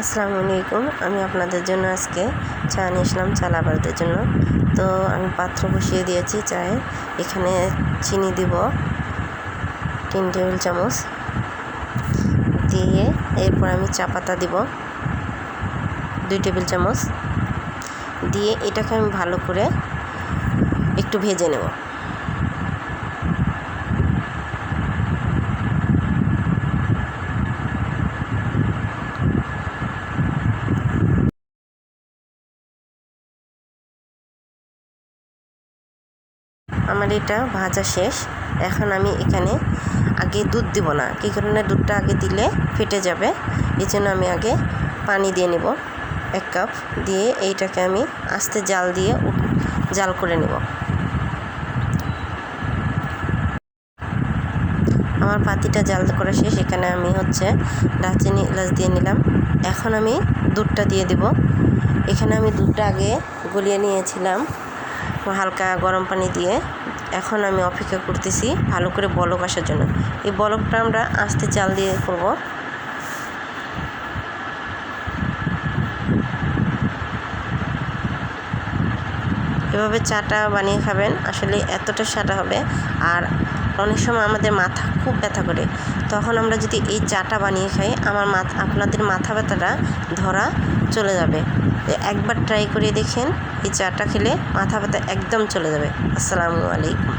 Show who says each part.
Speaker 1: আসসালামু আলাইকুম। আমি আপনাদের জন্য আজকে চা নিয়ে আসলাম চা লাভারদের জন্য। তো আমি পাত্র বসিয়ে দিয়েছি চায়ে। এখানে চিনি দিব, তিন টেবিল চামচ দিয়ে এরপর আমি চা পাতা দিব, দুই টেবিল চামচ। দিয়ে এটাকে আমি ভালো করে একটু ভেজে নেব। আমার এটা ভাজা শেষ। এখন আমি এখানে আগে দুধ দিব না, কী কারণে দুধটা আগে দিলে ফেটে যাবে এই জন্য আমি আগে পানি দিয়ে নেব। এক কাপ দিয়ে এইটাকে আমি আস্তে জাল দিয়ে জাল করে নেব। আমার পাতিটা জাল করা শেষ, এখানে আমি হচ্ছে দারচিনি এলাচ দিয়ে নিলাম। এখন আমি দুধটা দিয়ে দেব। এখানে আমি দুধটা আগে গলিয়ে নিয়েছিলাম। হালকা গরম পানি দিয়ে এখন আমি অপেক্ষা করতেছি ভালো করে বলক আসার জন্য। এই বলকটা আমরা আস্তে চাল দিয়ে করব। এভাবে চাটা বানিয়ে খাবেন, আসলে এতটা সাটা হবে। আর অনেক সময় আমাদের মাথা খুব ব্যথা করে। তখন আমরা যদি এই চাটা বানিয়ে খাই, আমার মাথা, আপনাদের মাথা ব্যথাটা ধরা চলে যাবে। একবার ট্রাই করে দেখেন, এই চাটা খেলে মাথা ব্যথা একদম চলে যাবে। আসসালামু আলাইকুম।